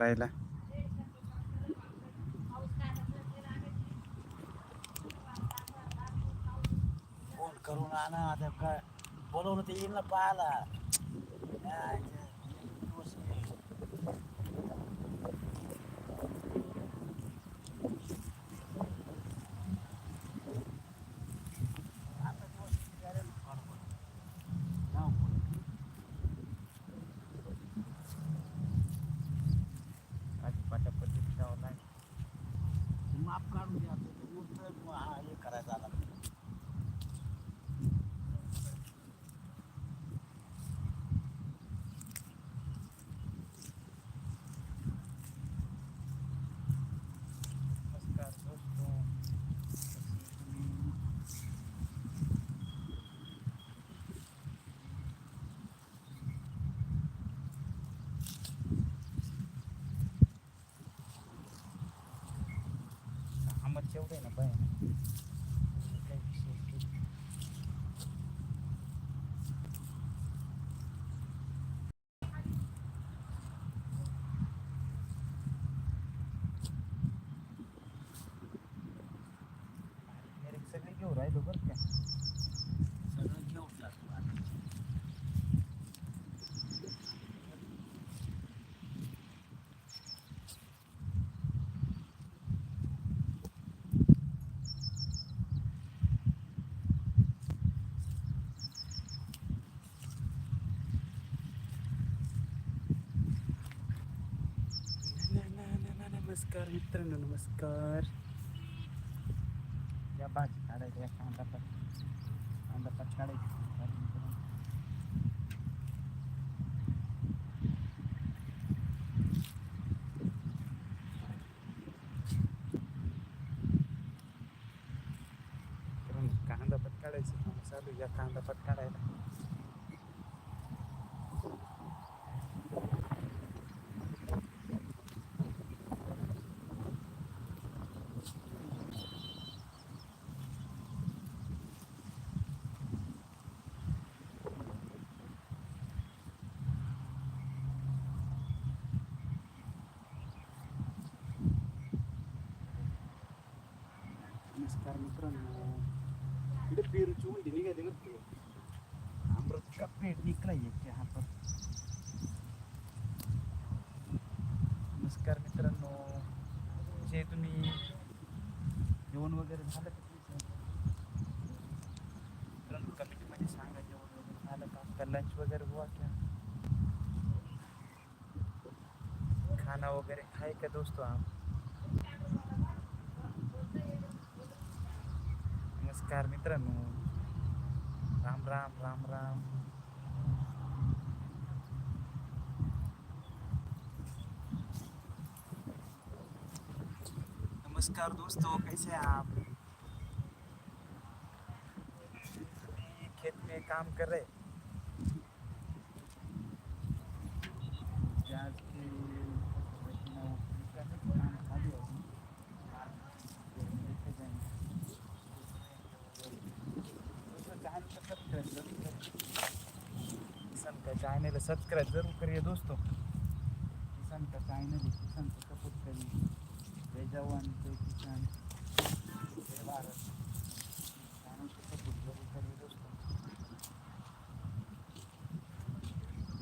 राहिला फोन करून आणा आता काय. बोलवलं ते येईल ना पाहायला काय ते, दिवस आहे. आता दिवस किती झाले ना, फार फार. जाऊ पुढे. आधी पटापटी जावं लागेल. ते माप काढून द्या आता ते नुसतं मग हा हे करायचं आला नमस्कार दोस्तों कामच एवढं आहे ना बाय काही विशेष नाही. बारीक सगळे घेऊन राहिलो बरं का सगळं घेऊन टाकू आता. ना, ना, ना, ना, नमस्कार मित्रांनो नमस्कार या भाजी काढायची या कांदा पात कांदा पात काढायची मित्रांनो, कांदा पात काढायचं काम चालू आहे. या कांदा पात काढायला नमस्कार मित्रांनो. इकडे पेरूची उंडी निघाली बरं का. अमृत का पेट निघला एक हातात नमस्कार मित्रांनो. जे तुम्ही जेवण वगैरे झालं का तुमचं? मित्रांनो कमिटीमध्ये सांगा जेवण वगैरे झालं का? का लंच वगैरे हुआ क्या खाना वगैरे खाए का दोस्तों? आप नमस्कार मित्रांनो. राम राम राम राम. नमस्कार दोस्तों कैसे हैं आप? खेत में काम कर रहे प्याज की काम चालू है अभी। देखे जाएंगे किसान का चैनल सब्सक्राइब जरूर करिए दोस्तों किसान का चैनल है किसान को सपोर्ट करिए जय जवान जय किसान जय भारत चैनल को सपोर्ट जरूर करिए दोस्तों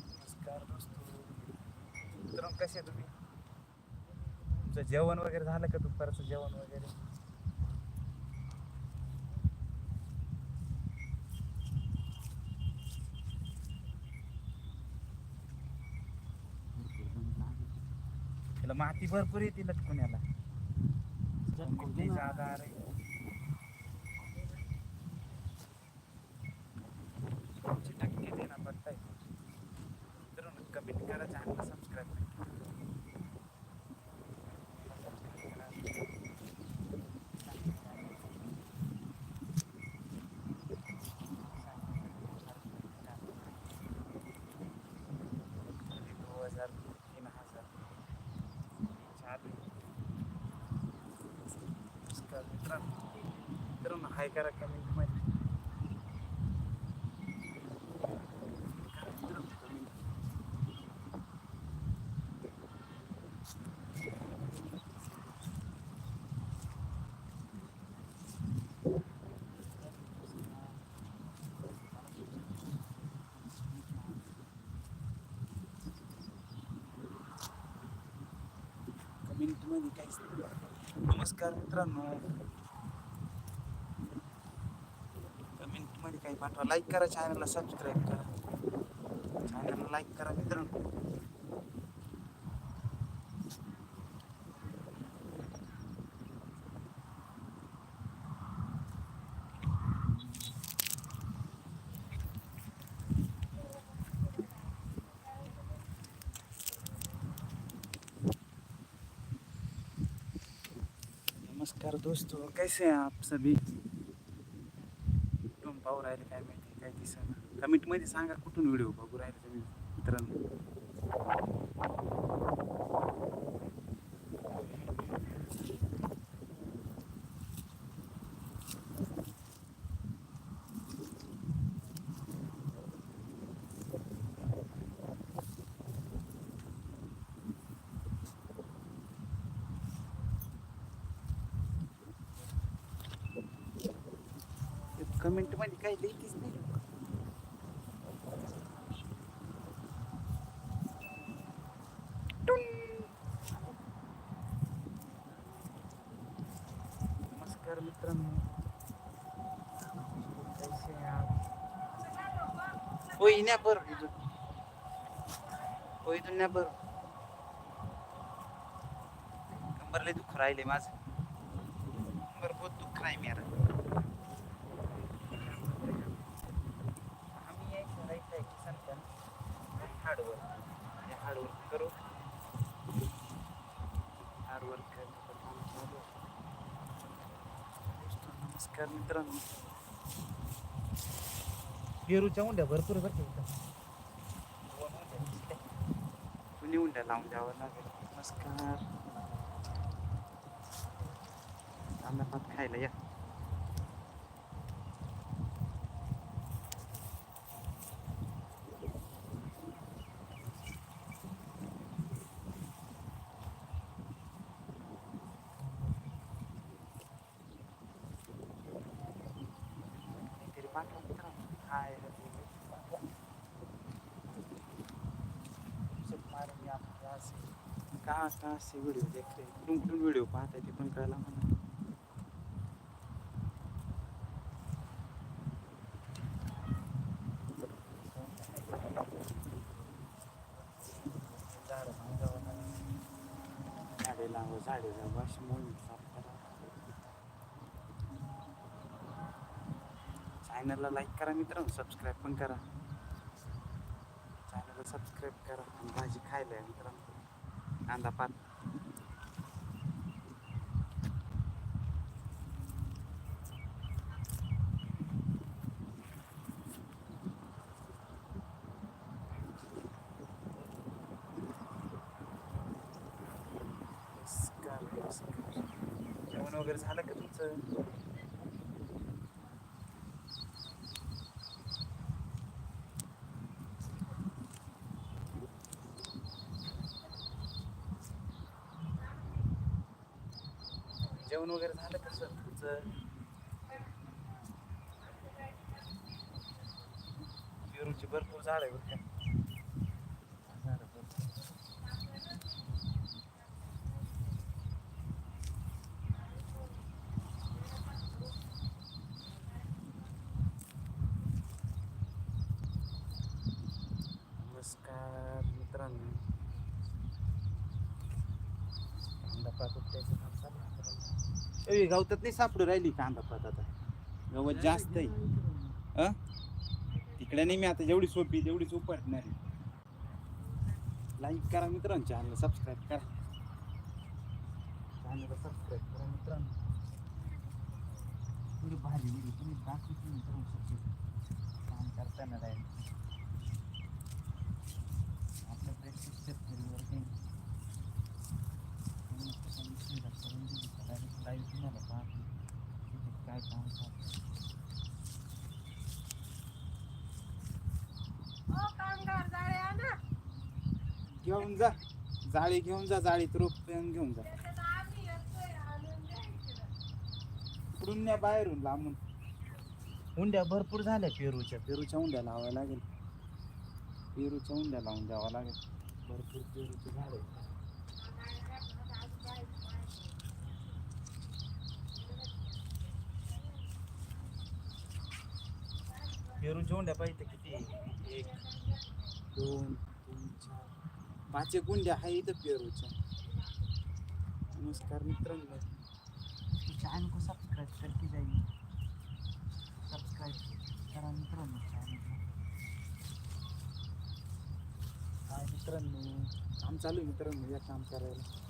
नमस्कार दोस्तों मित्रांनो कसे तुम्ही? तुमचं जेवण वगैरे झालं का? दुपारचं जेवण वगैरे? माती भरपूर येते लटकून दे ना. जागा आहे हाय करा कमेंटमध्ये. कमेंटमध्ये नमस्कार मित्रांनो. काही पाठवा लाईक करा चॅनलला सबस्क्राईब करा। चॅनलला लाईक करा मित्रांनो नमस्कार दोस्तों, कैसे हैं आप सभी? राहिले काय माहिती काय दिसत कमेंटमध्ये सांगा कुठून व्हिडिओ बघू राहिले तुम्ही मित्रांनो. लिहितीच नाही. टुन. नमस्कार मित्रांनो. कैसे हैं आप हो इन्या पर इथून हो इथून न्या पर कंबरले दुःख राहिले माझं. कंबर बहुत दुःख राही मेरा आम्ही यायचं राहायचं आहे किसान पण हार्डवर्क हे हार्डवर्क करू हार्डवर्क करण्याचं काम चालू आहे. दोस्तो, नमस्कार मित्रांनो. पेरूच्या उंड्या भरपूर दिसल्या. कुणी उंड्या लावून द्यावं लागेल. नमस्कार. भात खायला या काहीतरी पाठवा मित्रांनो हाय मारून या आपल्या असे असे व्हिडिओ से देख कुठून कुठून व्हिडिओ पाहताय ते पण कळायला म्हणा झाडं झाडे लावा झाडे लावा अशी मोहीम साफ करा. चॅनलला लाईक करा मित्रांनो सबस्क्राईब पण करा. चॅनलला सबस्क्राईब करा आणि भाजी खायला मित्रांनो. कांदा पात नमस्कार नमस्कार जेवण वगैरे झालं का तुमचं जेवण वगैरे झालं का सर तुमचं? पेरूची भरपूर झाड आहे बरं का झाडं भरपूर. नमस्कार मित्रांनो कांदा पात उपटायचं काम चालू आहे मित्रांनो. ए, गवतात नाही सापडू राहिली कांदा पात आता. गवत जास्त आहे. अ? तिकडे नाही मी आता जेवढी सोपी तेवढीच उपटणार लाईक करा मित्रांनो चॅनल सबस्क्राईब करा. चॅनलला सबस्क्राईब करा मित्रांनो. थोडी तुम्ही दाखवतो मित्रांनो सगळं काम करताना राहील आपल्या काही तुम्हाला पाहतो काय काम घेऊन जा. जाळी घेऊन जा जाळीत रोप घेऊन जा. इकडून न्या बाहेरून लांबून. हुंड्या भरपूर झाल्या पेरूच्या. पेरूच्या हुंड्या लावाव्या लागेल. पेरूच्या हुंड्या लावून द्यावा लागेल. भरपूर पेरूचे झाड पेरूच्या उंड्या पाहिजे किती? आहे? एक दोन तीन चार. पाच एक गुंड्या आहे इथं पेरूच्या नमस्कार मित्रांनो. चॅनल को सबस्क्राईब करते जाईल. सबस्क्राईब करा मित्रांनो चॅनल काय मित्रांनो? काम चालू आहे मित्रांनो या काम करायला.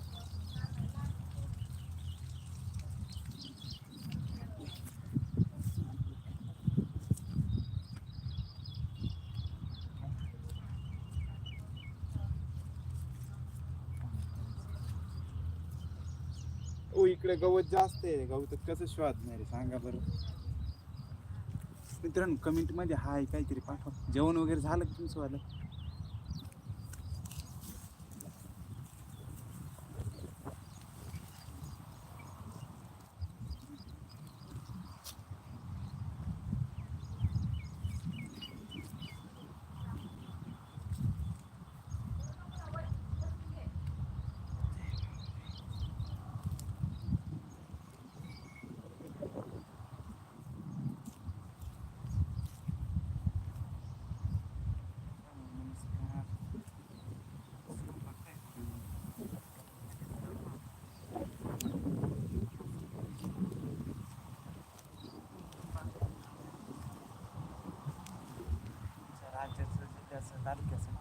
इकडे गवत जास्त आहे गवत कसं शोधणार आहे सांगा बरं. मित्रांनो कमेंटमध्ये हाय काहीतरी पाठवा. जेवण वगैरे झालं की तुमचं वालं? That'll get some.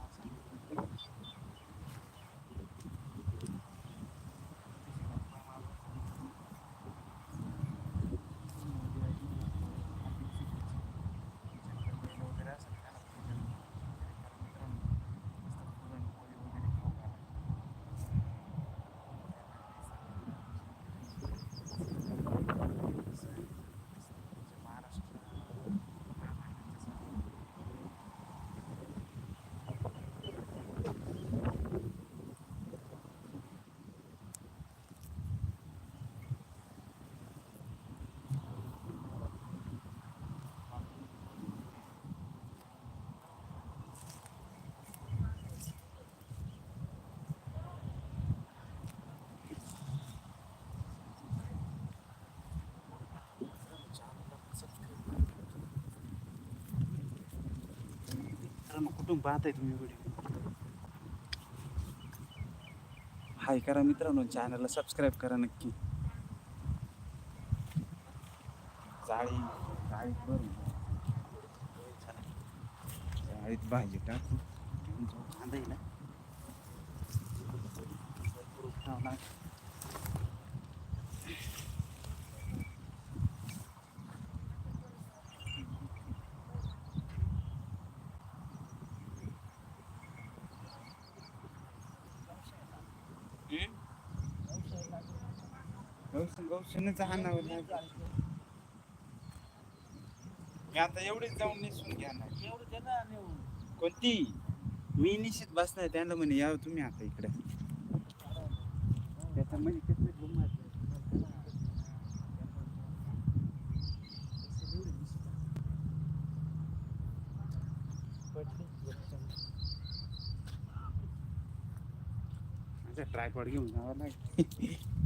मित्रांनो कुठून पाहताय तुम्ही व्हिडिओ? हाय करा मित्रांनो चॅनलला सबस्क्राईब करा नक्की. जाळी जाळी भरून. जाळीत भाजी टाकू. घेऊन जाऊ कांदा येईल हा. आणावं मी आता एवढीच जाऊन निसून घ्या ना एवढं कोणती? मी निश्चित बसणार त्यांना म्हणे यावं तुम्ही आता इकडे. त्याच्यामध्ये कसं गंमत आहे. ट्रायपॉड घेऊन जावं लागेल.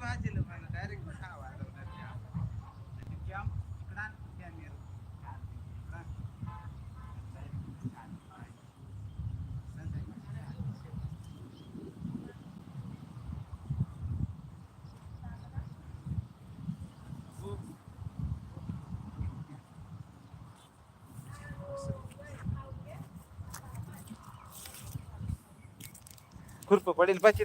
एवढी भाजी लोकांना डायरेक्ट सहा वाजवणार कॅम्प इकडं कॅमेरा खुरप पडेल पाहिजे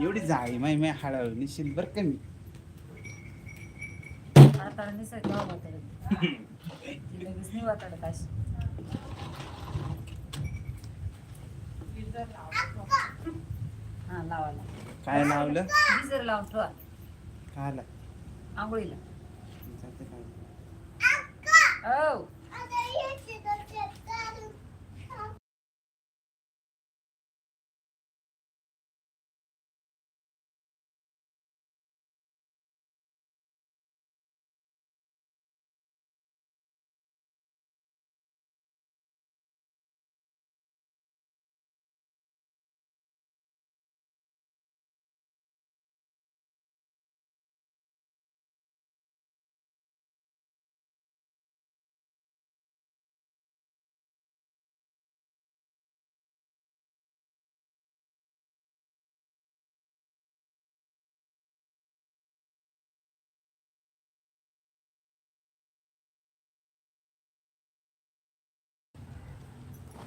एवढी जाळी माय माय हळूहळू निशील बरं का मी. आता निसर्ग केव्हा वाटाडत ती लगेच नाही वाटाडत अशी. हा लावायला काय लावलं? गिजर लावून ठेवा. आंघोळीला. जातं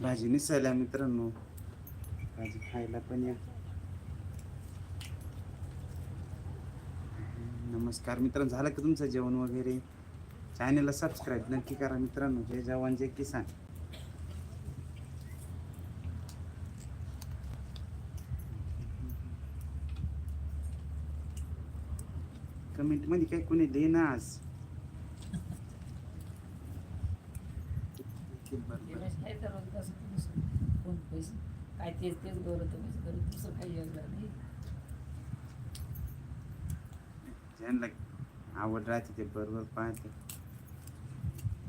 भाजी निसायला मित्रांनो. भाजी खायला पण या. नमस्कार मित्रांनो झालं का तुमचं जेवण वगैरे? चॅनेलला सबस्क्राईब नक्की करा मित्रांनो. जय जवान जय किसान. कमेंटमध्ये काय कोणी देणार आज एवढंच काय तर रोज कसं दुसरं कोण पैसे? काय तेच तेच गौरव तुम्ही करू दुसरं काही योगदान नाही. ज्यांना आवड राहते ते बरोबर पाहते.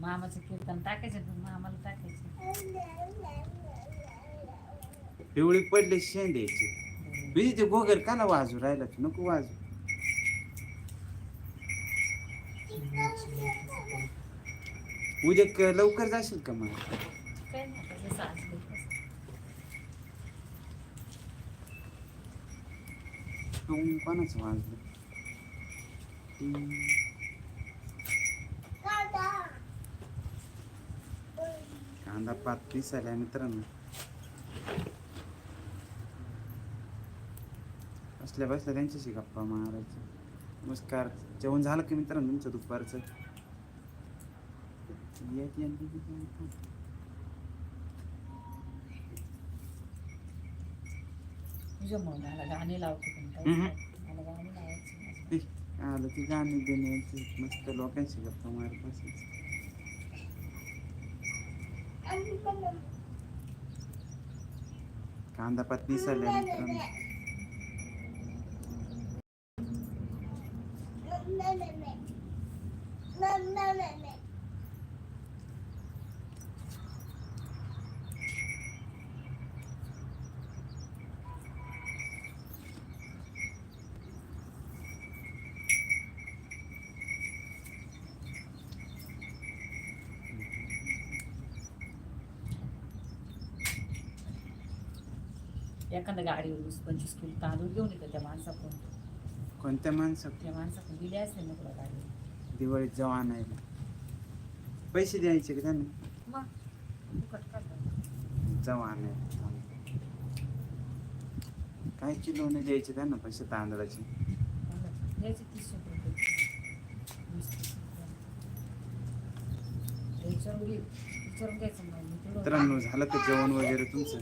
मामाचं कीर्तन टाकायचं पण मामाला टाकायचं. पिवळी पडले शेंड्याची बिजी ते गोगर काला वाजू राहिला तू नको वाजू. उद्या क- लवकर जाशील का मग काय नाही आता जसं असलं तसं. तू कोणाचं वाजलं? कांदा पात पिसायला मित्रांनो. असल्या बसल्या त्यांच्याशी गप्पा मारायचं. नमस्कार. जेवण झालं की मित्रांनो तुमचं दुपारचं? एक एक एक एक आलं की गाणी देण्याची मस्त लोकांशी गप्पा मारत बसायचं. कांदा पात पिसायला मित्रांनो एखाद्या गाडीवर वीस पंचवीस किलो तांदूळ घेऊन येतं त्या माणसाकडून कोणत्या माणसं त्या माणसाकडून दिले असते ना तुला गाडी दिवाळीत जेव्हा आणायला पैसे द्यायचे का त्यांना मग फुकट का गं? जेव्हा आणायला काय किलोने द्यायचे त्यांना पैसे तांदळाचे द्यायचे तीसशे रुपये वीस तीस रुपये. ते विचारून घे विचारून घ्यायचं मित्रांनो झालं का जेवण वगैरे तुमचं?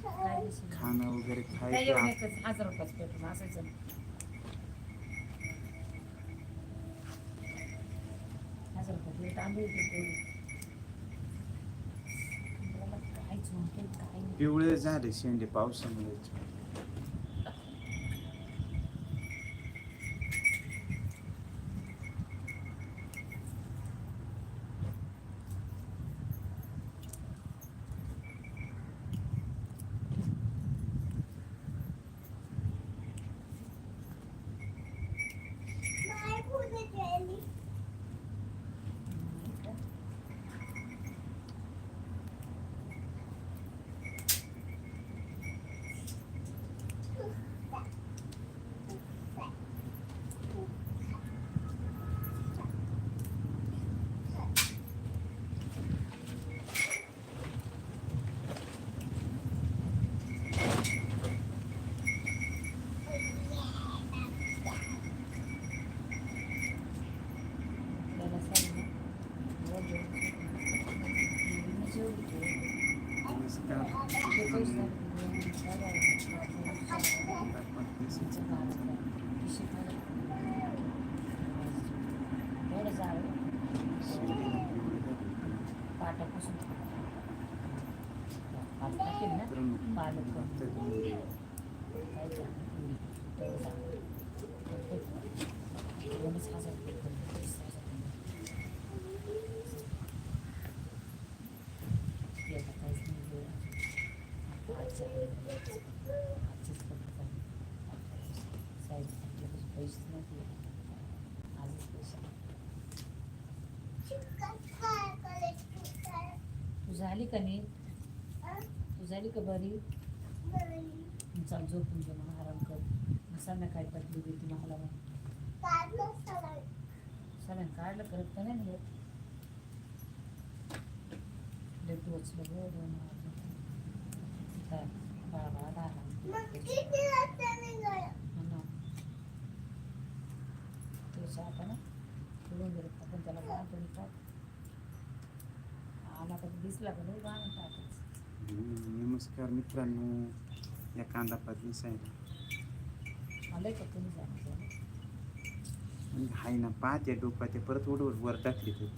काय? खाणं वगैरे काय खायचं एकच हजार रुपयाचं पेट्रोल असायचं. हजार रुपये पिवळे झाले शेंडे पावसामुळे. ते पैसे लागले. काय झालं? तुमचं काम आहे. पिशवी खाली. एवढं जावं. पाटापासून पाट टाकेल ना पालक काय झालं? तेवढं जावं. दोनच हजार रुपये पडले. तीस हजार रुपये. याचा काहीच नाही वेळ अजून. आजच्या वेळेला आजचीच फक्त झाली. साहेब आपल्याकडे पैसेच नव्हते आजच पैसे आले. तू झाली का नी तू झाली का बरी? चल झोपून घे मग आराम कर. संध्याकाळी पटली देते मला मग. सगळ्यांनी काढलं करत तर नाही गं दोन वाजले. काय? दहा म्हणा त्याच्या आपण आपण त्याला का दिसला का? नाही गाणं टाकायचं. नमस्कार मित्रांनो या कांदा पात दिसायला आलंय का तुम्ही जाणं? म्हणजे हाय ना पाहते डोका ते परत उडवर वर टाकली ते.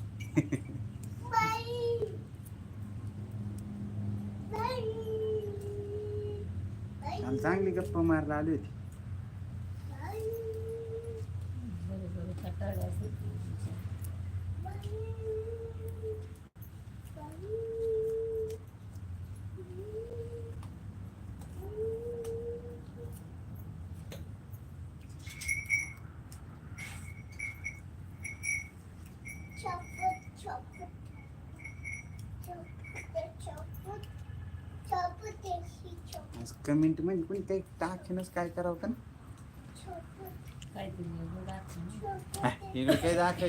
चांगली गप्पा मारायला आली होती बरं बरं कटाळले असेल तुमच्या. आज कमेंटमध्ये कोणी काही टाकेनच काय करावं का. हा, इकडे काय दाखवायचं